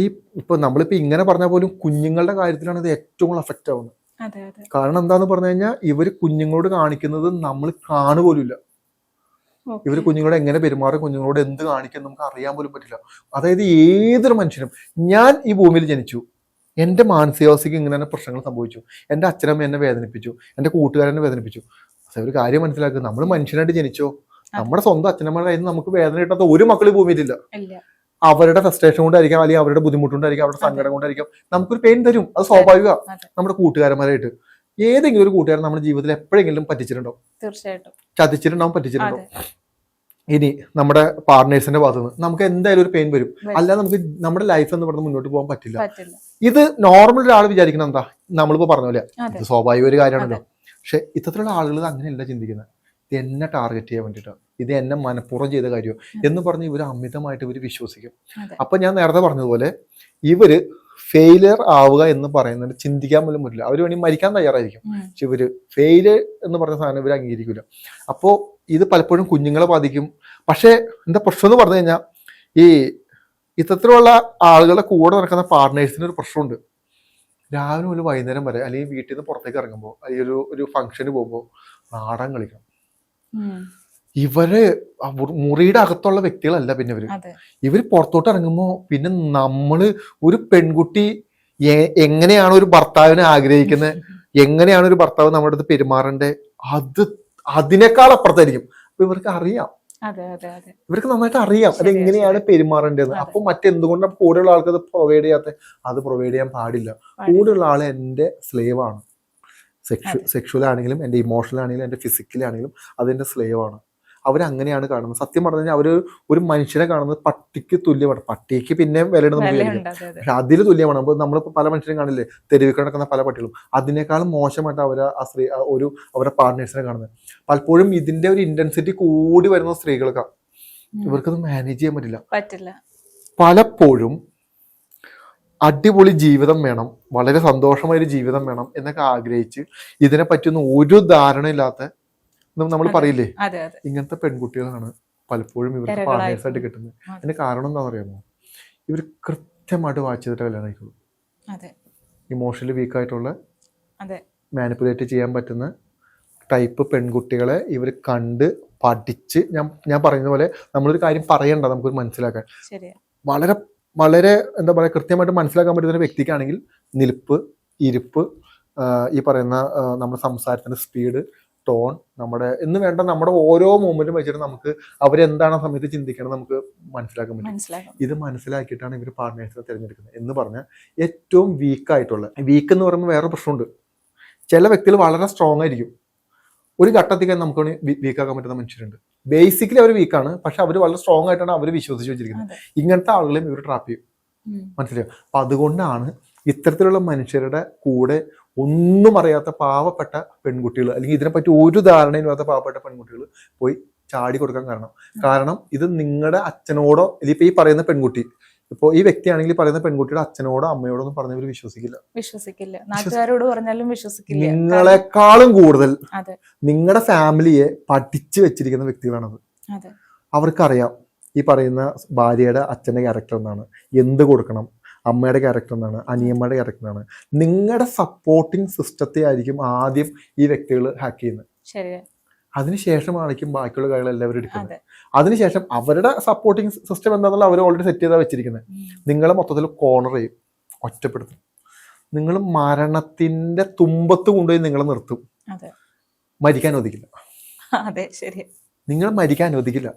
ഈ ഇപ്പൊ നമ്മളിപ്പോ ഇങ്ങനെ പറഞ്ഞാൽ പോലും കുഞ്ഞുങ്ങളുടെ കാര്യത്തിലാണ് ഇത് ഏറ്റവും കൂടുതൽ അഫക്റ്റ് ആവുന്നത്. കാരണം എന്താന്ന് പറഞ്ഞു കഴിഞ്ഞാൽ ഇവർ കുഞ്ഞുങ്ങളോട് കാണിക്കുന്നത് നമ്മൾ കാണുപോലുമില്ല. ഇവർ കുഞ്ഞുങ്ങളോട് എങ്ങനെ പെരുമാറും കുഞ്ഞുങ്ങളോട് എന്ത് കാണിക്കും നമുക്ക് അറിയാൻ പോലും പറ്റില്ല. അതായത് ഏതൊരു മനുഷ്യനും ഞാൻ ഈ ഭൂമിയിൽ ജനിച്ചു. എന്റെ മാനസികാവസ്ഥയ്ക്ക് ഇങ്ങനെ തന്നെ പ്രശ്നങ്ങൾ സംഭവിച്ചു. എന്റെ അച്ഛനമ്മ എന്നെ വേദനിപ്പിച്ചു. എന്റെ കൂട്ടുകാരനെ വേദനിപ്പിച്ചു. പക്ഷെ ഒരു കാര്യം മനസ്സിലാക്കുക നമ്മൾ മനുഷ്യനായിട്ട് ജനിച്ചോ? നമ്മുടെ സ്വന്തം അച്ഛനമ്മയുടെ കയ്യിൽ നമുക്ക് വേദന കിട്ടാത്ത ഒരു മക്കൾ ഭൂമിയിലില്ല. ഇല്ല. അവരുടെ ഫ്രസ്ട്രേഷൻ കൊണ്ടായിരിക്കാം അല്ലെങ്കിൽ അവരുടെ ബുദ്ധിമുട്ട് ബുദ്ധിമുട്ടുകൊണ്ടായിരിക്കാം അവരുടെ സങ്കടം കൊണ്ടായിരിക്കാം. നമുക്കൊരു പെയിൻ തരും. അത് സ്വാഭാവിക. നമ്മുടെ കൂട്ടുകാരന്മാരായിട്ട്. ഏതെങ്കിലും ഒരു കൂട്ടുകാരൻ നമ്മുടെ ജീവിതത്തിൽ എപ്പോഴെങ്കിലും പറ്റിച്ചിട്ടുണ്ടാവും തീർച്ചയായിട്ടും. ചതിച്ചിട്ടുണ്ടാവും പറ്റിച്ചിട്ടുണ്ടാവും ഇനി നമ്മുടെ പാർട്ട്നേഴ്സിന്റെ ഭാഗത്ത് നിന്ന് നമുക്ക് എന്തായാലും ഒരു പെയിൻ വരും. അല്ലാതെ നമുക്ക് നമ്മുടെ ലൈഫ് എന്ന് പറഞ്ഞ് മുന്നോട്ട് പോകാൻ പറ്റില്ല. ഇത് നോർമൽ ഒരാൾ വിചാരിക്കണം എന്താ? നമ്മളിപ്പോ പറഞ്ഞ പോലെ. ഇത് സ്വാഭാവിക ഒരു കാര്യമാണല്ലോ. പക്ഷെ ഇത്തരത്തിലുള്ള ആളുകൾ അങ്ങനെയല്ല ചിന്തിക്കുന്നത്. എന്നെ ടാർഗറ്റ് ചെയ്യാൻ വേണ്ടിയിട്ടാണ്. ഇത് എന്നെ മനഃപൂർവം ചെയ്ത കാര്യം എന്ന് പറഞ്ഞ് ഇവർ അമിതമായിട്ട് ഇവർ വിശ്വസിക്കും. അപ്പൊ ഞാൻ നേരത്തെ പറഞ്ഞതുപോലെ ഇവർ ഫെയിലിയർ ആവുക എന്ന് പറയുന്നത് ചിന്തിക്കാൻ പോലും പറ്റില്ല. അവർ വേണമെങ്കിൽ മരിക്കാൻ തയ്യാറായിരിക്കും. പക്ഷെ ഇവർ ഫെയിലിയർ എന്ന് പറഞ്ഞ സാധനം ഇവർ അംഗീകരിക്കില്ല അപ്പോൾ ഇത് പലപ്പോഴും കുഞ്ഞുങ്ങളെ ബാധിക്കും. പക്ഷേ എന്താ പ്രശ്നം എന്ന് പറഞ്ഞു കഴിഞ്ഞാൽ ഈ ഇത്തരത്തിലുള്ള ആളുകളുടെ കൂടെ നടക്കുന്ന പാർട്ട്നേഴ്സിന് ഒരു പ്രശ്നമുണ്ട്. രാവിലെ ഒരു വൈകുന്നേരം വരെ അല്ലെങ്കിൽ വീട്ടിൽ നിന്ന് പുറത്തേക്ക് ഇറങ്ങുമ്പോൾ അല്ലെങ്കിൽ ഒരു ഒരു ഫംഗ്ഷന് പോകുമ്പോൾ നാടൻ കളിക്കണം. ഇവർ മുറിയുടെ അകത്തുള്ള വ്യക്തികളല്ല പിന്നെ ഇവർ. ഇവർ പുറത്തോട്ട് ഇറങ്ങുമ്പോൾ പിന്നെ നമ്മൾ ഒരു പെൺകുട്ടി എങ്ങനെയാണ് ഒരു ഭർത്താവിനെ ആഗ്രഹിക്കുന്നത് എങ്ങനെയാണ് ഒരു ഭർത്താവ് നമ്മുടെ അടുത്ത് പെരുമാറേണ്ടത് അത് അതിനേക്കാൾ അപ്പുറത്തായിരിക്കും. അപ്പൊ ഇവർക്ക് അറിയാം. ഇവർക്ക് നന്നായിട്ട് അറിയാം. അത് എങ്ങനെയാണ് പെരുമാറേണ്ടത്. അപ്പൊ മറ്റെന്തുകൊണ്ടാണ് കൂടെയുള്ള ആൾക്ക് അത് പ്രൊവൈഡ് ചെയ്യാത്ത? അത് പ്രൊവൈഡ് ചെയ്യാൻ പാടില്ല. കൂടെയുള്ള ആൾ എന്റെ സ്ലേവാണ് ആണ്. സെക്ഷു സെക്ഷുവൽ ആണെങ്കിലും എന്റെ ഇമോഷണൽ ആണെങ്കിലും എന്റെ ഫിസിക്കലി ആണെങ്കിലും അതെന്റെ സ്ലേവ് ആണ്. അവരങ്ങനെയാണ് കാണുന്നത്. സത്യം പറഞ്ഞു കഴിഞ്ഞാൽ അവർ ഒരു മനുഷ്യനെ കാണുന്നത് പട്ടിക്ക് തുല്യമാണ്. പട്ടിക്ക് പിന്നെ വില നമുക്ക് വിചാരിക്കും വിലയുണ്ട് അതെ അതെ. പക്ഷെ അതിൽ തുല്യമാണ്. അപ്പോൾ നമ്മളിപ്പോൾ പല മനുഷ്യരും കാണില്ലേ? തെരുവിൽ കിടക്കുന്ന പല പട്ടികളും. അതിനേക്കാളും മോശമായിട്ട് അവർ ആ സ്ത്രീ ഒരു അവരുടെ പാർട്ട്നേഴ്സിനെ കാണുന്നത്. പലപ്പോഴും ഇതിന്റെ ഒരു ഇന്റൻസിറ്റി കൂടി വരുന്ന സ്ത്രീകൾക്കാണ്. ഇവർക്കത് മാനേജ് ചെയ്യാൻ പറ്റില്ല. പറ്റില്ല. പലപ്പോഴും അടിപൊളി ജീവിതം വേണം വളരെ സന്തോഷമായൊരു ജീവിതം വേണം എന്നൊക്കെ ആഗ്രഹിച്ച് ഇതിനെ പറ്റിയൊന്നും ഒരു ധാരണയില്ലാത്ത നമ്മൾ പറയില്ലേ? ഇങ്ങനത്തെ പെൺകുട്ടികളാണ് പലപ്പോഴും ഇവർക്ക് പാർട്ട്നേഴ്സായിട്ട് പാർട്ട്നേഴ്സ് കിട്ടുന്നത്. അതിന് അതിന്റെ കാരണം എന്താണെന്ന് അറിയാമോ ഇവർ കൃത്യമായിട്ട് വാച്ച് ചെയ്തിട്ട് കല്യാണം കഴിക്കുള്ളൂ. ഇമോഷണലി വീക്കായിട്ടുള്ള മാനിപ്പുലേറ്റ് ചെയ്യാൻ പറ്റുന്ന ടൈപ്പ് പെൺകുട്ടികളെ ഇവർ കണ്ട് പഠിച്ച് ഞാൻ ഞാൻ പറയുന്ന പോലെ നമ്മളൊരു കാര്യം പറയണ്ട നമുക്കൊരു മനസ്സിലാക്കാൻ. വളരെ വളരെ എന്താ പറയുക കൃത്യമായിട്ട് മനസ്സിലാക്കാൻ പറ്റുന്ന ഒരു വ്യക്തിക്കാണെങ്കിൽ നിൽപ്പ് ഇരിപ്പ് ഈ പറയുന്ന നമ്മുടെ സംസാരത്തിന്റെ സ്പീഡ് ടോൺ നമ്മുടെ എന്ന് വേണ്ട നമ്മുടെ ഓരോ മൂമെന്റും വെച്ചിട്ട് നമുക്ക് അവരെന്താണ് ആ സമയത്ത് ചിന്തിക്കണം നമുക്ക് മനസ്സിലാക്കാൻ പറ്റും. ഇത് മനസ്സിലാക്കിയിട്ടാണ് ഇവർ പാർട്ട്നേഴ്സിനെ തിരഞ്ഞെടുക്കുന്നത്. എന്ന് പറഞ്ഞാൽ ഏറ്റവും വീക്ക് ആയിട്ടുള്ള വീക്ക് എന്ന് പറയുമ്പോൾ വേറെ പ്രശ്നമുണ്ട്. ചില വ്യക്തികൾ വളരെ സ്ട്രോങ് ആയിരിക്കും. ഒരു ഘട്ടത്തിൽ നമുക്ക് വീക്കാക്കാൻ പറ്റുന്ന മനുഷ്യരുണ്ട്. ബേസിക്കലി അവർ വീക്കാണ് പക്ഷെ അവർ വളരെ സ്ട്രോങ് ആയിട്ടാണ് അവർ വിശ്വസിച്ച് വെച്ചിരിക്കുന്നത്. ഇങ്ങനത്തെ ആളുകളെയും ഇവർ ട്രാപ്പ് ചെയ്യും. മനസ്സിലാവും മനസ്സിലായോ? അപ്പൊ അതുകൊണ്ടാണ് ഇത്തരത്തിലുള്ള മനുഷ്യരുടെ കൂടെ ഒന്നും അറിയാത്ത പാവപ്പെട്ട പെൺകുട്ടികൾ അല്ലെങ്കിൽ ഇതിനെപ്പറ്റി ഒരു ധാരണയും ഇല്ലാത്ത പാവപ്പെട്ട പെൺകുട്ടികൾ പോയി ചാടി കൊടുക്കാൻ കാരണം. കാരണം ഇത് നിങ്ങളുടെ അച്ഛനോടോ ഇതിപ്പോ ഈ പറയുന്ന പെൺകുട്ടി ഇപ്പോ ഈ വ്യക്തിയാണെങ്കിൽ പറയുന്ന പെൺകുട്ടിയുടെ അച്ഛനോടോ അമ്മയോടോ ഒന്നും പറഞ്ഞവർ വിശ്വസിക്കില്ല. വിശ്വസിക്കില്ല. നാട്ടുകാരോട് പറഞ്ഞാലും വിശ്വസിക്കില്ല. നിങ്ങളെക്കാളും കൂടുതൽ നിങ്ങളുടെ ഫാമിലിയെ പഠിച്ചു വെച്ചിരിക്കുന്ന വ്യക്തികളാണത്. അതെ. അവർക്കറിയാം ഈ പറയുന്ന ഭാര്യയുടെ അച്ഛന്റെ ക്യാരക്ടർ എന്താണ് എന്ത് കൊടുക്കണം അമ്മയുടെ ക്യാരക്ടർ എന്താണ് അനിയമ്മയുടെ ക്യാരക്ടർ എന്താണ് നിങ്ങളുടെ സപ്പോർട്ടിങ് സിസ്റ്റത്തെ ആയിരിക്കും ആദ്യം ഈ വ്യക്തികൾ ഹാക്ക് ചെയ്യുന്നത് അതിനുശേഷം അതിനുശേഷമായിരിക്കും ബാക്കിയുള്ള കാര്യങ്ങൾ എല്ലാവരും എടുക്കുന്നത്. അതിനുശേഷം അവരുടെ സപ്പോർട്ടിങ് സിസ്റ്റം എന്താണെന്നുള്ള അവർ ഓൾറെഡി സെറ്റ് ചെയ്താൽ വെച്ചിരിക്കുന്നത്. നിങ്ങളെ മൊത്തത്തിൽ കോർണർ ചെയ്യും ഒറ്റപ്പെടുത്തും. നിങ്ങൾ മരണത്തിന്റെ തുമ്പത്ത് കൊണ്ടുപോയി നിങ്ങളെ നിർത്തും. മരിക്കാൻ ഒതുക്കില്ല നിങ്ങൾ മരിക്കാൻ അനുവദിക്കില്ല.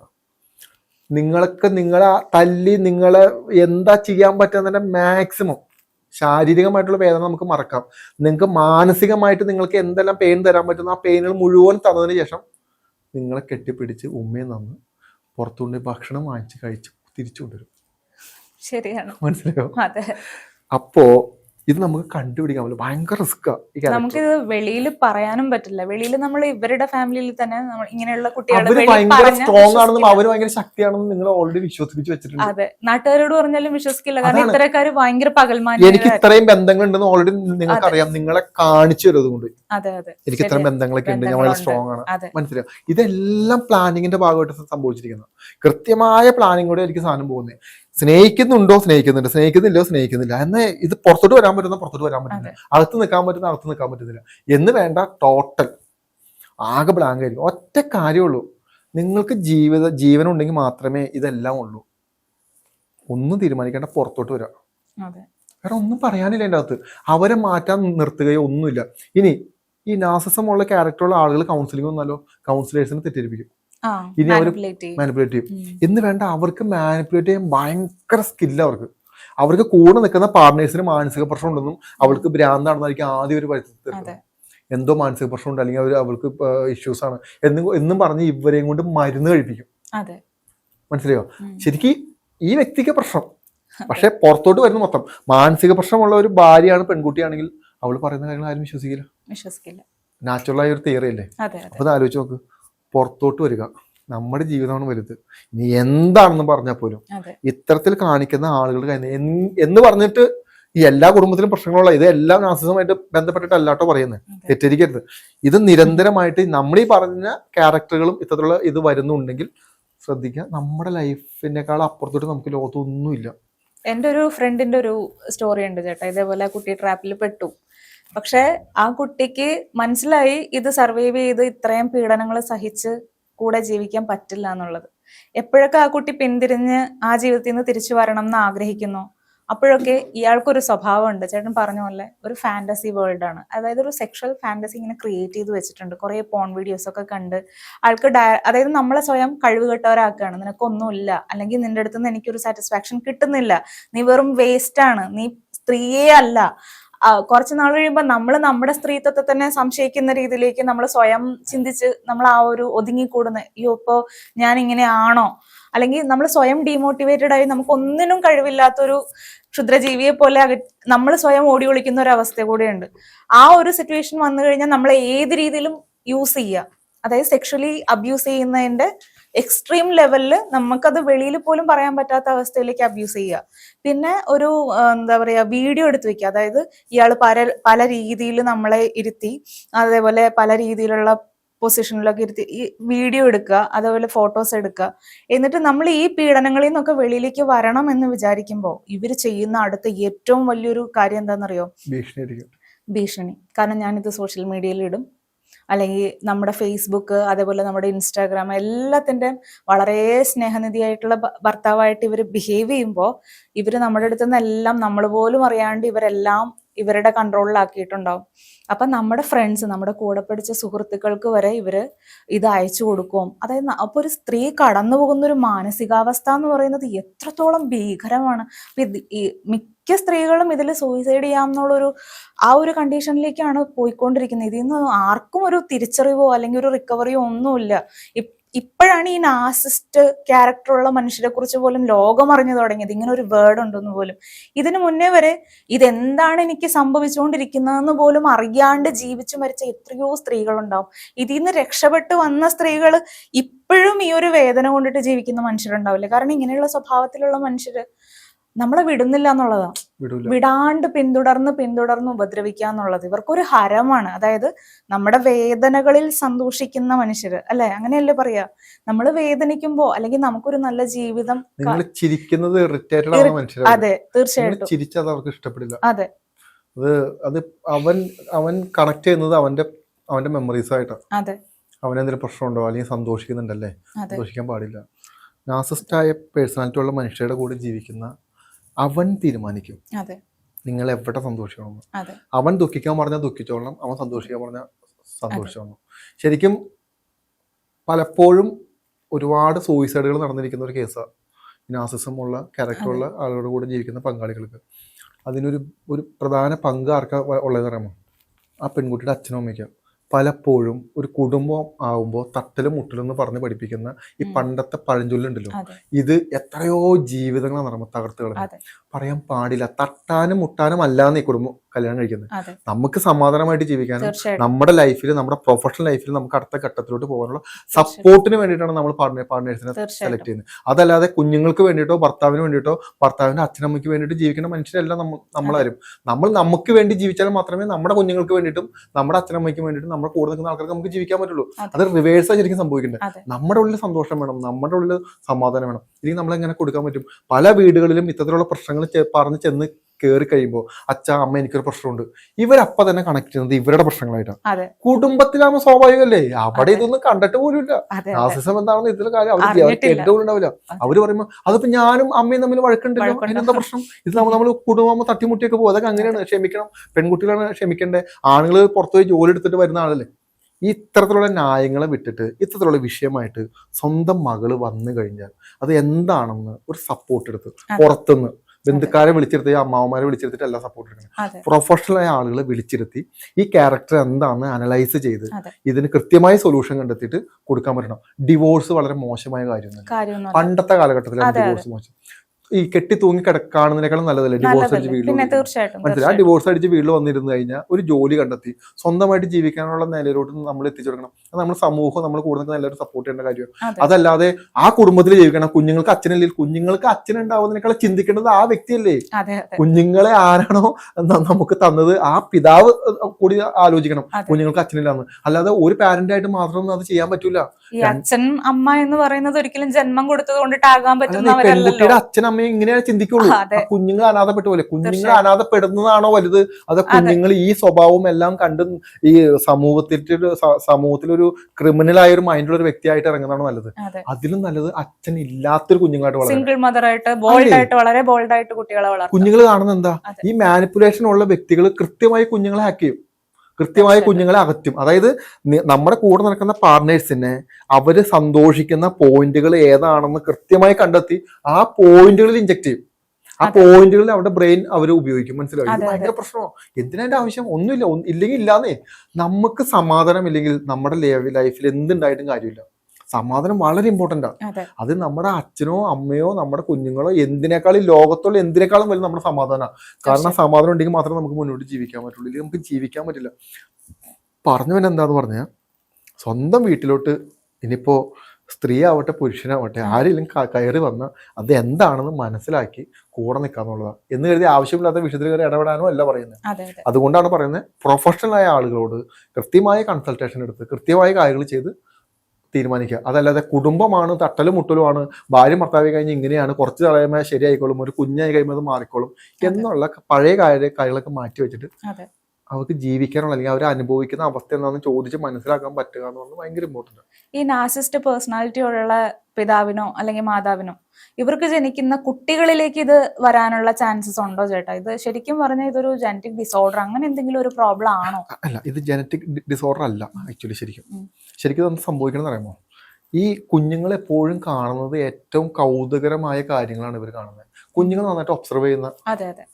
നിങ്ങൾക്ക് നിങ്ങളെ തല്ലി നിങ്ങളെ എന്താ ചെയ്യാൻ പറ്റുന്നതിന്റെ മാക്സിമം ശാരീരികമായിട്ടുള്ള വേദന നമുക്ക് മറക്കാം. നിങ്ങൾക്ക് മാനസികമായിട്ട് നിങ്ങൾക്ക് എന്തെല്ലാം പെയിൻ തരാൻ പറ്റുന്ന ആ പെയിനുകൾ മുഴുവൻ തന്നതിന് ശേഷം നിങ്ങളെ കെട്ടിപ്പിടിച്ച് ഉമ്മയും തന്ന് പുറത്തുകൊണ്ട് ഭക്ഷണം വാങ്ങിച്ച് കഴിച്ച് തിരിച്ചു കൊണ്ടുവരും. ശരിയാണ്. മനസ്സിലായോ? അപ്പോ ഇത് നമുക്ക് കണ്ടുപിടിക്കാൻ പറ്റില്ല ഭയങ്കര റിസ്ക് ഈ character. നമുക്കിത് വെളിയിൽ പറയാനും പറ്റില്ല. വെളിയിൽ നമ്മൾ ഇവരുടെ ഫാമിലിയിൽ തന്നെ ഇങ്ങനെയുള്ള അവർ ഭയങ്കര സ്ട്രോങ് ആണെന്നും അവർ ഭയങ്കര ശക്തിയാണെന്നും നിങ്ങൾ ഓൾറെഡി വിശ്വസിപ്പിച്ച് വെച്ചിട്ടുണ്ട്. അതെ. നാട്ടുകാരോട് പറഞ്ഞാലും വിശ്വസിക്കില്ല. കാരണം. ഇത്തരക്കാര് ഭയങ്കര എനിക്ക് ഇത്രയും ബന്ധങ്ങൾ ഉണ്ടെന്ന് ഓൾറെഡി നിങ്ങൾക്ക് അറിയാം നിങ്ങളെ കാണിച്ചു തരും അതുകൊണ്ട് അതെ അതെ. എനിക്ക് ഇത്രയും ബന്ധങ്ങളൊക്കെ ഉണ്ട്. ഞാൻ വളരെ. സ്ട്രോങ് ആണ്. മനസ്സിലാവും ഇതെല്ലാം പ്ലാനിങ്ങിന്റെ ഭാഗമായിട്ട് സംഭവിച്ചിരിക്കുന്നത്. കൃത്യമായ പ്ലാനിങ്ങോടെ എനിക്ക് സാധനം പോകുന്നത്. സ്നേഹിക്കുന്നുണ്ടോ സ്നേഹിക്കുന്നുണ്ട് സ്നേഹിക്കുന്നില്ലോ സ്നേഹിക്കുന്നില്ല. എന്നാൽ ഇത് പുറത്തോട്ട് വരാൻ പറ്റുന്ന പുറത്തോട്ട് വരാൻ പറ്റുന്നില്ല. അകത്ത് നിൽക്കാൻ പറ്റുന്ന അകത്ത് നിൽക്കാൻ പറ്റുന്നില്ല. എന്ന് വേണ്ട ടോട്ടൽ ആകെ ബ്ലാങ്ക് ആയിരിക്കും. ഒറ്റ കാര്യമുള്ളൂ നിങ്ങൾക്ക് ജീവിത ജീവനുണ്ടെങ്കിൽ മാത്രമേ ഇതെല്ലാം ഉള്ളൂ. ഒന്നും തീരുമാനിക്കേണ്ട പുറത്തോട്ട് വരാം. വേറെ ഒന്നും പറയാനില്ല എന്റെ അകത്ത്. അവരെ മാറ്റാൻ നിർത്തുകയോ ഒന്നുമില്ല. ഇനി ഈ നാസിസം ഉള്ള ക്യാരക്ടറുള്ള ആളുകൾ കൗൺസിലിംഗ് വന്നാലോ? കൗൺസിലേഴ്സിനെ തെറ്റിദ്ധരിപ്പിക്കും. ഇനി അവർ. മാനിപ്പുലേറ്റ് ചെയ്യും. എന്ന് വേണ്ട അവർക്ക് മാനിപ്പുലേറ്റ് ചെയ്യാൻ ഭയങ്കര സ്കില്ല അവർക്ക്. അവർക്ക് കൂടെ നിൽക്കുന്ന പാർട്ട്നേഴ്സിന് മാനസിക പ്രശ്നം ഉണ്ടെന്നും അവൾക്ക് ഭ്രാന്താണെന്നായിരിക്കും ആദ്യം ഒരു പരിസ്ഥിതി എന്തോ മാനസിക പ്രശ്നമുണ്ട് അല്ലെങ്കിൽ അവർ അവൾക്ക് ഇഷ്യൂസ് ആണ്. എന്നും എന്നും പറഞ്ഞ് ഇവരെയും കൊണ്ട് മരുന്ന് കഴിപ്പിക്കും. മനസ്സിലായോ? ശരിക്ക് ഈ വ്യക്തിക്ക് പ്രശ്നം. പക്ഷെ പുറത്തോട്ട് വരുന്ന മൊത്തം മാനസിക പ്രശ്നമുള്ള ഒരു ഭാര്യയാണ് പെൺകുട്ടിയാണെങ്കിൽ അവൾ പറയുന്ന കാര്യങ്ങൾ ആരും വിശ്വസിക്കില്ല. വിശ്വസിക്കില്ല. നാച്ചുറൽ ആയ ഒരു തിയറി അല്ലേ? അപ്പൊ ആലോചിച്ച് നോക്ക്. പുറത്തോട്ട് വരിക. നമ്മുടെ ജീവിതമാണ് വലുത്. ഇനി എന്താണെന്ന് പറഞ്ഞാൽ പോലും ഇത്തരത്തിൽ കാണിക്കുന്ന ആളുകളുടെ എന്ന് പറഞ്ഞിട്ട് ഈ എല്ലാ കുടുംബത്തിലും പ്രശ്നങ്ങളുള്ള ഇത് എല്ലാം നാസിസമായിട്ട് ബന്ധപ്പെട്ടിട്ടല്ലാട്ടോ പറയുന്നത് അതെ. തെറ്റിരിക്കരുത് ഇത് നിരന്തരമായിട്ട് നമ്മൾ ഈ പറഞ്ഞ ക്യാരക്ടറുകളും ഇത്തരത്തിലുള്ള ഇത് വരുന്നുണ്ടെങ്കിൽ ശ്രദ്ധിക്കുക. നമ്മുടെ ലൈഫിനേക്കാൾ അപ്പുറത്തോട്ട് നമുക്ക് ലോകത്തൊന്നുമില്ല. എന്റെ ഒരു ഫ്രണ്ടിന്റെ ഒരു സ്റ്റോറി ഉണ്ട് ചേട്ടാ. ഇതേപോലെ കുട്ടി ട്രാപ്പിൽ പെട്ടു. പക്ഷെ ആ കുട്ടിക്ക് മനസ്സിലായി ഇത് സർവൈവ് ചെയ്ത് ഇത്രയും പീഡനങ്ങൾ സഹിച്ച് കൂടെ ജീവിക്കാൻ പറ്റില്ല എന്നുള്ളത്. എപ്പോഴൊക്കെ ആ കുട്ടി പിന്തിരിഞ്ഞ് ആ ജീവിതത്തിൽ നിന്ന് തിരിച്ചു വരണം എന്ന് ആഗ്രഹിക്കുന്നു? അപ്പോഴൊക്കെ ഇയാൾക്കൊരു സ്വഭാവമുണ്ട്. ചേട്ടൻ പറഞ്ഞ പോലെ ഒരു ഫാന്റസി വേൾഡ് ആണ്. അതായത് ഒരു സെക്ഷൽ ഫാന്റസി ഇങ്ങനെ ക്രിയേറ്റ് ചെയ്ത് വെച്ചിട്ടുണ്ട്. കുറെ പോൺ വീഡിയോസ് ഒക്കെ കണ്ട് ആൾക്ക് അതായത് നമ്മളെ സ്വയം കഴിവ് കെട്ടവരാക്കുകയാണ് നിനക്കൊന്നുമില്ല. അല്ലെങ്കിൽ നിന്റെ അടുത്ത് നിന്ന് എനിക്കൊരു സാറ്റിസ്ഫാക്ഷൻ കിട്ടുന്നില്ല. നീ വെറും വേസ്റ്റ് ആണ്. നീ സ്ത്രീയേ അല്ല. കുറച്ച് നാൾ കഴിയുമ്പോൾ നമ്മൾ നമ്മുടെ സ്ത്രീത്വത്തെ തന്നെ സംശയിക്കുന്ന രീതിയിലേക്ക് നമ്മൾ സ്വയം ചിന്തിച്ച് നമ്മൾ ആ ഒരു ഒതുങ്ങിക്കൂടുന്ന അയ്യോ ഇപ്പോ ഞാൻ ഇങ്ങനെ ആണോ? അല്ലെങ്കിൽ നമ്മൾ സ്വയം ഡീമോട്ടിവേറ്റഡ് ആയി നമുക്ക് ഒന്നിനും കഴിവില്ലാത്തൊരു ക്ഷുദ്രജീവിയെ പോലെ നമ്മൾ സ്വയം ഓടി ഒളിക്കുന്ന ഒരു അവസ്ഥ കൂടെയുണ്ട്. ആ ഒരു സിറ്റുവേഷൻ വന്നു കഴിഞ്ഞാൽ നമ്മൾ ഏത് രീതിയിലും യൂസ് ചെയ്യുക അതായത് സെക്ഷലി അബ്യൂസ് ചെയ്യുന്നതിന്റെ എക്സ്ട്രീം ലെവലിൽ നമുക്കത് വെളിയിൽ പോലും പറയാൻ പറ്റാത്ത അവസ്ഥയിലേക്ക് അബ്യൂസ് ചെയ്യുക. പിന്നെ ഒരു എന്താ പറയുക വീഡിയോ എടുത്ത് വെക്കുക. അതായത് ഇയാൾ പല പല രീതിയിൽ നമ്മളെ ഇരുത്തി അതേപോലെ പല രീതിയിലുള്ള പൊസിഷനിലൊക്കെ ഇരുത്തി ഈ വീഡിയോ എടുക്കുക അതേപോലെ ഫോട്ടോസ് എടുക്കുക. എന്നിട്ട് നമ്മൾ ഈ പീഡനങ്ങളിൽ നിന്നൊക്കെ വെളിയിലേക്ക് വരണം എന്ന് വിചാരിക്കുമ്പോൾ ഇവർ ചെയ്യുന്ന അടുത്ത ഏറ്റവും വലിയൊരു കാര്യം എന്താണെന്നറിയോ? ഭീഷണി ഭീഷണി. കാരണം ഞാനിത് സോഷ്യൽ മീഡിയയിൽ ഇടും. അല്ലെങ്കിൽ നമ്മുടെ ഫേസ്ബുക്ക് അതേപോലെ നമ്മുടെ ഇൻസ്റ്റാഗ്രാം എല്ലാത്തിന്റെയും വളരെ സ്നേഹനിധിയായിട്ടുള്ള ഭർത്താവായിട്ട് ഇവർ ബിഹേവ് ചെയ്യുമ്പോൾ ഇവർ നമ്മുടെ അടുത്ത് നിന്നെല്ലാം നമ്മൾ പോലും അറിയാണ്ട് ഇവരെല്ലാം ഇവരുടെ കൺട്രോളിലാക്കിയിട്ടുണ്ടാവും അപ്പം നമ്മുടെ ഫ്രണ്ട്സ് നമ്മുടെ കൂടെ പഠിച്ച സുഹൃത്തുക്കൾക്ക് വരെ ഇവർ ഇത് അയച്ചു കൊടുക്കും. അതായത് അപ്പോൾ ഒരു സ്ത്രീ കടന്നു പോകുന്ന ഒരു മാനസികാവസ്ഥ എന്ന് പറയുന്നത് എത്രത്തോളം ഭീകരമാണ്. അപ്പം ഈ സ്ത്രീകളും ഇതിൽ സൂയിസൈഡ് ചെയ്യാമെന്നുള്ളൊരു ആ ഒരു കണ്ടീഷനിലേക്കാണ് പോയിക്കൊണ്ടിരിക്കുന്നത്. ഇതിൽ നിന്ന് ആർക്കും ഒരു തിരിച്ചറിവോ അല്ലെങ്കിൽ ഒരു റിക്കവറിയോ ഒന്നുമില്ല ഇപ്പോഴാണ് ഈ നാസിസ്റ്റ് ക്യാരക്ടറുള്ള മനുഷ്യരെ കുറിച്ച് പോലും ലോകം അറിഞ്ഞു തുടങ്ങിയത്. ഇങ്ങനെ ഒരു വേർഡ് ഉണ്ടെന്ന് പോലും. ഇതിനു മുന്നേ വരെ ഇതെന്താണ് എനിക്ക് സംഭവിച്ചുകൊണ്ടിരിക്കുന്നതെന്ന് പോലും അറിയാണ്ട് ജീവിച്ചു മരിച്ച എത്രയോ സ്ത്രീകളുണ്ടാവും. ഇതിൽ നിന്ന് രക്ഷപ്പെട്ട് വന്ന സ്ത്രീകൾ ഇപ്പോഴും ഈ ഒരു വേദന കൊണ്ടിട്ട് ജീവിക്കുന്ന മനുഷ്യരുണ്ടാവില്ല? കാരണം ഇങ്ങനെയുള്ള സ്വഭാവത്തിലുള്ള മനുഷ്യര് നമ്മളെ വിടുന്നില്ല എന്നുള്ളതാണ് വിടാണ്ട് പിന്തുടർന്ന് പിന്തുടർന്ന് ഉപദ്രവിക്കുക എന്നുള്ളത് ഇവർക്കൊരു ഹരമാണ്. അതായത് നമ്മുടെ വേദനകളിൽ സന്തോഷിക്കുന്ന മനുഷ്യര് അല്ലെ? അങ്ങനെയല്ലേ പറയാ? നമ്മൾ വേദനിക്കുമ്പോ അല്ലെങ്കിൽ നമുക്കൊരു നല്ല ജീവിതം ചിരിക്കുന്നത് അതെ തീർച്ചയായിട്ടും. അതെ അത്. അത് അവൻ അവൻ കണക്ട് ചെയ്യുന്നത് അവന്റെ അവന്റെ മെമ്മറീസ് ആയിട്ടാണ്. അതെ. എന്തെങ്കിലും പ്രശ്നമുണ്ടോ? അല്ലെങ്കിൽ സന്തോഷിക്കുന്നുണ്ടല്ലേ? സന്തോഷിക്കാൻ പാടില്ല. നാസിസ്റ്റായ പേഴ്സണാലിറ്റി ഉള്ള മനുഷ്യരുടെ കൂടെ ജീവിക്കുന്ന അവൻ തീരുമാനിക്കും. നിങ്ങൾ എവിടെ സന്തോഷിക്കണം? അവൻ ദുഃഖിക്കാൻ പറഞ്ഞാൽ ദുഃഖിച്ചോളണം അവൻ സന്തോഷിക്കാൻ പറഞ്ഞാൽ സന്തോഷിച്ചോളണം. ശരിക്കും പലപ്പോഴും ഒരുപാട് സൂയിസൈഡുകൾ നടന്നിരിക്കുന്ന ഒരു കേസാണ് നാസിസം ഉള്ള ക്യാരക്ടറുള്ള ആളുകളുടെ കൂടെ ജീവിക്കുന്ന പങ്കാളികൾക്ക്. അതിനൊരു ഒരു പ്രധാന പങ്ക് ആർക്കാ ഉള്ളതെന്ന് അറിയാമോ? ആ പെൺകുട്ടിയുടെ അച്ഛനും അമ്മയ്ക്കും. പലപ്പോഴും ഒരു കുടുംബം ആവുമ്പോൾ തട്ടലും മുട്ടലും എന്ന് പറഞ്ഞ് പഠിപ്പിക്കുന്ന ഈ. പണ്ടത്തെ പഴഞ്ചൊല്ലുണ്ടല്ലോ. ഇത് എത്രയോ ജീവിതങ്ങളാണ് നമ്മൾ തകർത്ത് കളഞ്ഞത്. പറയാൻ പാടില്ല. തട്ടാനും മുട്ടാനും അല്ലാന്ന് ഈ കുടുംബം കല്യാണം കഴിക്കുന്നത്. നമുക്ക് സമാധാനമായിട്ട് ജീവിക്കാനും നമ്മുടെ ലൈഫിൽ നമ്മുടെ പ്രൊഫഷണൽ ലൈഫിൽ നമുക്ക് അടുത്ത ഘട്ടത്തിലോട്ട് പോകാനുള്ള സപ്പോർട്ടിന് വേണ്ടിയിട്ടാണ് നമ്മൾ പാർട്ട്നർ പാർട്ട്നേഴ്സിനെ സെലക്ട് ചെയ്യുന്നത്. അതല്ലാതെ കുഞ്ഞുങ്ങൾക്ക് വേണ്ടിയിട്ടോ ഭർത്താവിന് വേണ്ടിയിട്ടോ ഭർത്താവിന്റെ അച്ഛനമ്മയ്ക്ക് വേണ്ടിയിട്ട് ജീവിക്കുന്ന മനുഷ്യരല്ല നമ്മൾ നമ്മളാരും നമ്മൾ നമുക്ക് വേണ്ടി ജീവിച്ചാൽ മാത്രമേ നമ്മുടെ കുഞ്ഞുങ്ങൾക്ക് വേണ്ടിയിട്ടും നമ്മുടെ അച്ഛനമ്മയ്ക്ക് വേണ്ടിയിട്ടും നമ്മുടെ കൂടെ നിൽക്കുന്ന ആൾക്കാർക്ക് നമുക്ക് ജീവിക്കാൻ പറ്റുള്ളൂ. അത്. ആയി ശരിക്കും സംഭവിക്കേണ്ടത് നമ്മുടെ ഉള്ളിൽ സന്തോഷം വേണം നമ്മുടെ ഉള്ളിൽ സമാധാനം വേണം. ഇനി നമ്മൾ എങ്ങനെ കൊടുക്കാൻ പറ്റും? പല വീടുകളിലും ഇത്തരത്തിലുള്ള പ്രശ്നങ്ങൾ പറഞ്ഞ് ചെന്ന് കയറി കഴിയുമ്പോൾ അച്ഛ അമ്മ എനിക്കൊരു പ്രശ്നമുണ്ട്. ഇവരപ്പ തന്നെ കണക്ട് ചെയ്യുന്നത് ഇവരുടെ പ്രശ്നങ്ങളായിട്ടാണ്. കുടുംബത്തിലാകുമ്പോൾ സ്വാഭാവികമല്ലേ? അവിടെ ഇതൊന്നും കണ്ടിട്ട് പോലും ഇല്ല അതെ അതെ. നാസിസം എന്താണെന്ന് ഇതിൽ കാര്യം അവർ അറിഞ്ഞിട്ടില്ല. കേട്ടിട്ട് പോലും ഉണ്ടാവില്ല. അവർ പറയുമ്പോൾ അതിപ്പോ ഞാനും അമ്മയും തമ്മിൽ വഴക്കുണ്ടല്ലോ? വഴക്കുണ്ടോ? അതിനെന്താ പ്രശ്നം? ഇത് നമ്മൾ നമ്മൾ കുടുംബം തട്ടിമുട്ടിയൊക്കെ പോകും. അതൊക്കെ അങ്ങനെയാണ്. ക്ഷമിക്കണം. പെൺകുട്ടികളാണ് ക്ഷമിക്കേണ്ടത് ആണുങ്ങൾ പുറത്തുപോയി ജോലി എടുത്തിട്ട് വരുന്ന ആളല്ലേ? ഈ ഇത്തരത്തിലുള്ള ന്യായങ്ങളെ വിട്ടിട്ട് ഇത്തരത്തിലുള്ള വിഷയമായിട്ട് സ്വന്തം മകൾ വന്നു കഴിഞ്ഞാൽ അത് എന്താണെന്ന് ഒരു സപ്പോർട്ട് എടുത്ത്. പുറത്തുനിന്ന് ബന്ധുക്കാരെ വിളിച്ചിരുത്തി അമ്മാവന്മാരെ വിളിച്ചിരുത്തിട്ട് എല്ലാം സപ്പോർട്ട് എടുക്കണം. പ്രൊഫഷണൽ ആയ ആളുകളെ വിളിച്ചിരുത്തി ഈ ക്യാരക്ടർ എന്താണ് അനലൈസ് ചെയ്ത് ഇതിന് കൃത്യമായ സൊല്യൂഷൻ കണ്ടെത്തിയിട്ട് കൊടുക്കാൻ പറ്റണം. ഡിവോഴ്സ് വളരെ മോശമായ കാര്യമാണ് പണ്ടത്തെ കാലഘട്ടത്തിലാണ് ഡിവോഴ്സ് മോശം. ഈ കെട്ടി തൂങ്ങി കിടക്കാണെന്നതിനേക്കാളും നല്ലതല്ലേ? ഡിവോഴ്സ് അടിച്ച് വീട് വീട്ടിൽ മനസ്സിലായി? ആ ഡിവോഴ്സ് അടിച്ച് വീട്ടിൽ വന്നിരുന്നു കഴിഞ്ഞാൽ ഒരു ജോലി കണ്ടെത്തി. സ്വന്തമായിട്ട് ജീവിക്കാനുള്ള നിലയിലോട്ട് നമ്മൾ എത്തിച്ചു കൊടുക്കണം. അത് നമ്മുടെ സമൂഹം നമ്മൾ കൂടുതൽ നല്ലൊരു സപ്പോർട്ട് ചെയ്യേണ്ട കാര്യമാണ്. അതല്ലാതെ ആ കുടുംബത്തിൽ ജീവിക്കണം. കുഞ്ഞുങ്ങൾക്ക് അച്ഛനല്ലേ കുഞ്ഞുങ്ങൾക്ക് അച്ഛനുണ്ടാവുന്നതിനേക്കാൾ ചിന്തിക്കേണ്ടത് ആ വ്യക്തിയല്ലേ? കുഞ്ഞുങ്ങളെ ആരാണോ നമുക്ക് തന്നത് ആ പിതാവ് കൂടി ആലോചിക്കണം. കുഞ്ഞുങ്ങൾക്ക് അച്ഛനില്ലാന്ന്. അല്ലാതെ ഒരു പാരന്റ് ആയിട്ട് മാത്രം അത് ചെയ്യാൻ പറ്റൂല. അച്ഛൻ അമ്മ എന്ന് പറയുന്നത് ഒരിക്കലും ജന്മം കൊടുത്തത് കൊണ്ടിട്ടാകാൻ പറ്റുന്ന അച്ഛനമ്മ പറ്റുന്നവരല്ലല്ലോ പെൺകുട്ടിയുടെ അച്ഛൻ അമ്മയും ഇങ്ങനെയാണ് ചിന്തിക്കുള്ളൂ. കുഞ്ഞുങ്ങൾ അനാഥപ്പെട്ടു പോലെ. കുഞ്ഞുങ്ങൾ. അനാഥപ്പെടുന്നതാണോ വലുത്? അത്. കുഞ്ഞുങ്ങൾ ഈ സ്വഭാവവും എല്ലാം കണ്ട് ഈ സമൂഹത്തിൽ സമൂഹത്തിലൊരു ക്രിമിനൽ ആയ ഒരു മൈൻഡുള്ള ഒരു വ്യക്തിയായിട്ട് ഇറങ്ങുന്നതാണ് നല്ലത്. അതിലും നല്ലത് അച്ഛൻ ഇല്ലാത്തൊരു കുഞ്ഞുങ്ങളായിട്ട് സിംഗിൾ മദർ ആയിട്ട് ബോൾഡ് ആയിട്ട് വളരെ ബോൾഡ് ആയിട്ട് കുട്ടികളെ കുഞ്ഞുങ്ങൾ കാണുന്നത് എന്താ? ഈ മാനിപ്പുലേഷൻ ഉള്ള വ്യക്തികൾ കൃത്യമായി കുഞ്ഞുങ്ങളെ ഹാക്ക് ചെയ്യും. കൃത്യമായി കുഞ്ഞുങ്ങളെ അകറ്റും. അതായത് നമ്മുടെ കൂടെ നടക്കുന്ന പാർട്ട്നേഴ്സിനെ അവർ സന്തോഷിക്കുന്ന പോയിന്റുകൾ ഏതാണെന്ന് കൃത്യമായി കണ്ടെത്തി ആ പോയിന്റുകളിൽ ഇഞ്ചക്ട് ചെയ്യും. ആ പോയിന്റുകളിൽ അവരുടെ ബ്രെയിൻ അവർ ഉപയോഗിക്കും. മനസ്സിലാവും. ഭയങ്കര പ്രശ്നമോ. എന്തിനാ അതിന്റെ ആവശ്യം? ഒന്നുമില്ല. ഇല്ലെങ്കിൽ ഇല്ലാന്നേ. നമുക്ക് സമാധാനം ഇല്ലെങ്കിൽ നമ്മുടെ ലൈഫിൽ എന്തുണ്ടായിട്ടും കാര്യമില്ല. സമാധാനം വളരെ ഇമ്പോർട്ടന്റ് ആണ് അതെ. നമ്മുടെ അച്ഛനോ അമ്മയോ നമ്മുടെ കുഞ്ഞുങ്ങളോ എന്തിനേക്കാളും ലോകത്തുള്ള എന്തിനേക്കാളും വലുത് നമ്മുടെ സമാധാനമാണ് കാരണം സമാധാനം ഉണ്ടെങ്കിൽ മാത്രമേ നമുക്ക് മുന്നോട്ട് ജീവിക്കാൻ പറ്റുള്ളൂ. ഇല്ലെങ്കിൽ നമുക്ക് ജീവിക്കാൻ പറ്റില്ല. പറഞ്ഞു പിന്നെ എന്താന്ന് പറഞ്ഞാൽ സ്വന്തം വീട്ടിലോട്ട് ഇനിയിപ്പോ സ്ത്രീ ആവട്ടെ പുരുഷനാവട്ടെ ആരെങ്കിലും കയറി വന്ന് അത് എന്താണെന്ന് മനസ്സിലാക്കി കൂടെ നിൽക്കാന്നുള്ളതാണ് എന്ന് കരുതി ആവശ്യമില്ലാത്ത വിഷയത്തിൽ കയറി ഇടപെടാനോ അല്ല പറയുന്നത് അതെ അതെ. അതുകൊണ്ടാണ് പറയുന്നത് പ്രൊഫഷണൽ ആയ ആളുകളോട് കൃത്യമായ കൺസൾട്ടേഷൻ എടുത്ത് കൃത്യമായ കാര്യങ്ങൾ ചെയ്ത് തീരുമാനിക്കുക. അതല്ലാതെ കുടുംബമാണ് തട്ടലും മുട്ടലുമാണ് ഭാര്യ ഭർത്താവ് കഴിഞ്ഞ് ഇങ്ങനെയാണ് കുറച്ച് കഴിയുമ്പോൾ ശരിയായിക്കോളും ഒരു കുഞ്ഞായി കഴിയുമ്പോൾ അത് മാറിക്കോളും എന്നുള്ള പഴയ കാര്യ കാര്യങ്ങളൊക്കെ മാറ്റി വെച്ചിട്ട് അവർക്ക് ജീവിക്കാനുള്ള അല്ലെങ്കിൽ അവർ അനുഭവിക്കുന്ന അവസ്ഥ എന്താണെന്ന് ചോദിച്ച് മനസ്സിലാക്കാൻ പറ്റുക എന്ന് പറഞ്ഞാൽ ഭയങ്കര ഇമ്പോർട്ടന്റ് ഈ നാസിസ്റ്റ് പേഴ്സണാലിറ്റി ഉള്ള പിതാവിനോ അല്ലെങ്കിൽ മാതാവിനോ ഇവർക്ക് ജനിക്കുന്ന കുട്ടികളിലേക്ക് ഇത് വരാനുള്ള ചാൻസസ് ഉണ്ടോ ചേട്ടാ? ഇത് ശരിക്കും പറഞ്ഞാൽ ഇതൊരു ജനറ്റിക് ഡിസോർഡർ അങ്ങനെ എന്തെങ്കിലും ഒരു പ്രോബ്ലം ആണോ? അല്ല ഇത് ജനറ്റിക് ഡിസോർഡർ അല്ല ആക്ച്വലി ശരിക്കും. ശരിക്കും ഇത് സംഭവിക്കണം എന്ന് പറയുമ്പോൾ ഈ കുഞ്ഞുങ്ങൾ എപ്പോഴും കാണുന്നത് ഏറ്റവും കൗതുകരമായ കാര്യങ്ങളാണ് ഇവർ കാണുന്നത്. കുഞ്ഞുങ്ങൾ നന്നായിട്ട് ഒബ്സർവ് ചെയ്യുന്ന അതെ അതെ.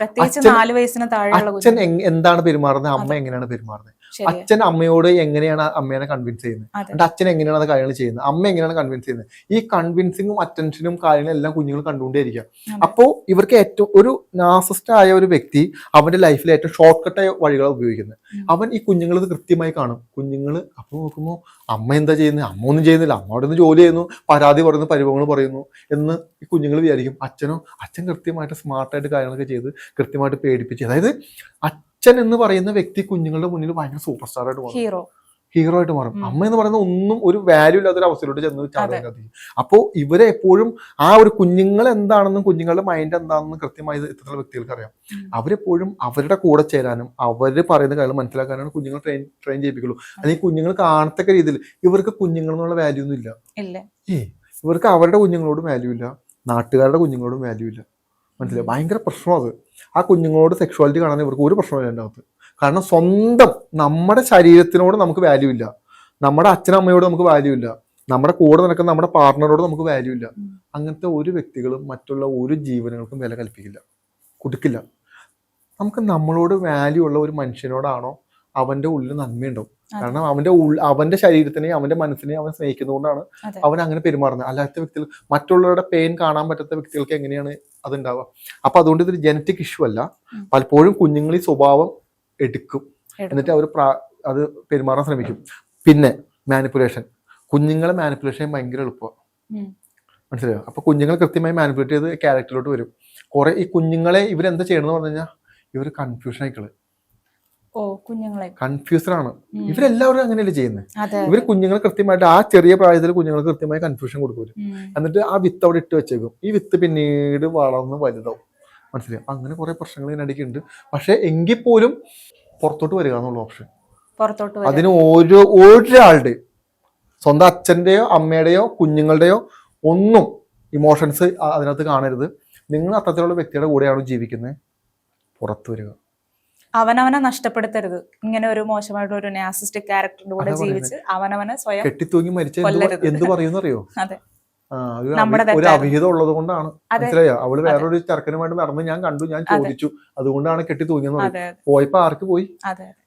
പ്രത്യേകിച്ച് നാല് വയസ്സിന് താഴെ അച്ഛൻ എന്താണ് പെരുമാറുന്നത്? അമ്മ എങ്ങനെയാണ് പെരുമാറുന്നത്? അച്ഛൻ അമ്മയോട് എങ്ങനെയാണ് അമ്മേനെ കൺവിൻസ് ചെയ്യുന്നത്? എന്റെ എന്നിട്ട് അച്ഛൻ എങ്ങനെയാണ് അത് കാര്യങ്ങൾ ചെയ്യുന്നത്? അമ്മ എങ്ങനെയാണ് കൺവിൻസ് ചെയ്യുന്നത്? ഈ കൺവിൻസിങ്ങും അറ്റൻഷനും കാര്യങ്ങളും എല്ലാം കുഞ്ഞുങ്ങൾ കണ്ടുകൊണ്ടേയിരിക്കുക അപ്പോൾ അപ്പോ ഇവർക്ക് ഏറ്റവും ഒരു നാസിസ്റ്റ് ആയ ഒരു വ്യക്തി അവന്റെ ലൈഫിൽ ഏറ്റവും ഷോർട്ട് കട്ടായ വഴികളാണ് ഉപയോഗിക്കുന്നത്. അവൻ ഈ കുഞ്ഞുങ്ങൾ ഇത് കൃത്യമായി കാണും. കുഞ്ഞുങ്ങൾ അപ്പൊ നോക്കുമ്പോൾ അമ്മ എന്താ ചെയ്യുന്നത്? അമ്മ ഒന്നും ചെയ്യുന്നില്ല. അമ്മ അവിടെ നിന്ന് ജോലി ചെയ്യുന്നു. പരാതി പറയുന്നു. പരിഭവങ്ങൾ പറയുന്നു എന്ന് ഈ കുഞ്ഞുങ്ങൾ വിചാരിക്കും. അച്ഛനോ അച്ഛൻ കൃത്യമായിട്ട് സ്മാർട്ടായിട്ട് കാര്യങ്ങളൊക്കെ ചെയ്ത് കൃത്യമായിട്ട് പേടിപ്പിച്ച്. അതായത് അച്ഛൻ എന്ന് പറയുന്ന വ്യക്തി കുഞ്ഞുങ്ങളുടെ മുന്നിൽ ഭയങ്കര സൂപ്പർ സ്റ്റാർ ആയിട്ട് മാറും. ഹീറോ ഹീറോ ആയിട്ട് മാറും. അമ്മ എന്ന് പറയുന്ന ഒന്നും ഒരു വാല്യൂ ഇല്ലാത്ത ഒരു അവസ്ഥയിലോട്ട് ചെന്ന് ചാടി ചാടാൻ അപ്പോ ഇവരെ എപ്പോഴും ആ ഒരു കുഞ്ഞുങ്ങൾ എന്താണെന്നും കുഞ്ഞുങ്ങളുടെ മൈൻഡ് എന്താണെന്നും കൃത്യമായി ഇത് ഇത്തരത്തിലുള്ള വ്യക്തികൾക്ക് അറിയാം. അവരെപ്പോഴും അവരുടെ കൂടെ ചേരാനും അവർ പറയുന്ന കാര്യങ്ങൾ മനസ്സിലാക്കാനാണ് കുഞ്ഞുങ്ങൾ ട്രെയിൻ ട്രെയിൻ ചെയ്യിപ്പിക്കുള്ളൂ. അല്ലെങ്കിൽ കുഞ്ഞുങ്ങൾ കാണത്തക്ക രീതിയിൽ ഇവർക്ക് കുഞ്ഞുങ്ങൾ എന്നുള്ള വാല്യൂ ഒന്നും ഇല്ല. ഇവർക്ക് അവരുടെ കുഞ്ഞുങ്ങളോടും വാല്യൂ ഇല്ല. നാട്ടുകാരുടെ കുഞ്ഞുങ്ങളോടും വാല്യൂ ഇല്ല. മനസ്സിലായി? ഭയങ്കര പ്രശ്നം അത്. ആ കുഞ്ഞുങ്ങളോട് സെക്ഷുവാലിറ്റി കാണാൻ ഇവർക്ക് ഒരു പ്രശ്നമില്ല എന്റെ അകത്ത്. കാരണം സ്വന്തം നമ്മുടെ ശരീരത്തിനോട് നമുക്ക് വാല്യൂ ഇല്ല. നമ്മുടെ അച്ഛനമ്മയോട് നമുക്ക് വാല്യൂ ഇല്ല. നമ്മുടെ കൂടെ നടക്കുന്ന നമ്മുടെ പാർട്ട്ണറോട് നമുക്ക് വാല്യൂ ഇല്ല. അങ്ങനത്തെ ഒരു വ്യക്തികളും മറ്റുള്ള ഒരു ജീവനുകൾക്കും വില കൽപ്പിക്കില്ല. കൊടുക്കില്ല. നമുക്ക് നമ്മളോട് വാല്യൂ ഉള്ള ഒരു മനുഷ്യനോടാണോ അവന്റെ ഉള്ളിൽ നന്മയുണ്ടാവും. കാരണം അവന്റെ അവന്റെ ശരീരത്തിനെയും അവന്റെ മനസ്സിനെ അവൻ സ്നേഹിക്കുന്നതുകൊണ്ടാണ്. അവൻ അങ്ങനെ പെരുമാറുന്നത്. അല്ലാത്ത വ്യക്തികൾ മറ്റുള്ളവരുടെ പെയിൻ കാണാൻ പറ്റാത്ത വ്യക്തികൾക്ക് എങ്ങനെയാണ് അത് ഉണ്ടാവുക അപ്പൊ അതുകൊണ്ട് ഇതൊരു ജനറ്റിക് ഇഷ്യൂ അല്ല. പലപ്പോഴും കുഞ്ഞുങ്ങൾ ഈ സ്വഭാവം എടുക്കും. എന്നിട്ട് അവർ അത് പെരുമാറാൻ ശ്രമിക്കും. പിന്നെ മാനിപ്പുലേഷൻ കുഞ്ഞുങ്ങളെ മാനിപ്പുലേഷൻ ഭയങ്കര എളുപ്പമാണ് മനസ്സിലായോ? അപ്പൊ കുഞ്ഞുങ്ങൾ കൃത്യമായി മാനിപ്പുലേറ്റ് ചെയ്ത് ക്യാരക്ടറിലോട്ട് വരും. കുറെ ഈ കുഞ്ഞുങ്ങളെ ഇവരെന്താ ചെയ്യണമെന്ന് പറഞ്ഞു കഴിഞ്ഞാൽ ഇവർ കൺഫ്യൂഷൻ ആയിക്കൾ. കൺഫ്യൂസ്ഡ് ആണ് ഉം. ഇവരെല്ലാവരും അങ്ങനെയല്ലേ ചെയ്യുന്നത് ഇവർ ഇവർ കുഞ്ഞുങ്ങളെ കൃത്യമായിട്ട് ആ ചെറിയ പ്രായത്തിൽ കുഞ്ഞുങ്ങൾക്ക് കൃത്യമായി കൺഫ്യൂഷൻ കൊടുക്കും എന്നിട്ട് ആ വിത്ത് അവിടെ ഇട്ട് വെച്ചേക്കും. ഈ വിത്ത് പിന്നീട് വളർന്ന് വലുതാവും. മനസ്സിലായി? അങ്ങനെ കുറെ പ്രശ്നങ്ങൾ ഇതിനിടയ്ക്കുണ്ട് പക്ഷെ എങ്കിൽ പോലും പുറത്തോട്ട് വരിക എന്നുള്ള ഓപ്ഷൻ പുറത്തോട്ട് അതിന് ഓരോ ഒരാളുടെ സ്വന്തം അച്ഛന്റെയോ അമ്മയുടെയോ കുഞ്ഞുങ്ങളുടെയോ ഒന്നും ഇമോഷൻസ് അതിനകത്ത് കാണരുത്. നിങ്ങൾ അത്തരത്തിലുള്ള വ്യക്തിയുടെ കൂടെയാണ് ജീവിക്കുന്നത് പുറത്തു വരിക. അവനവനെ നഷ്ടപ്പെടുത്തരുത്. ഇങ്ങനെ ഒരു മോശമായിട്ട് ഒരു നാസിസ്റ്റിക് ക്യാരക്ടറിന്റെ കൂടെ ജീവിച്ച് അവനവനെ സ്വയം കെട്ടിത്തൂങ്ങി മരിച്ച എന്ത് പറയുന്നറിയോ? അതെ. ഒരു. അവിഹിതം ഉള്ളത് കൊണ്ടാണ്. മനസ്സിലായോ? അവൾ വേറൊരു ചെറുക്കനുമായിട്ട് നടന്ന് ഞാൻ കണ്ടു ഞാൻ ചോദിച്ചു. അതുകൊണ്ടാണ് കെട്ടി തൂങ്ങിയെന്ന് പോയപ്പോ ആർക്ക് പോയി? അതെ.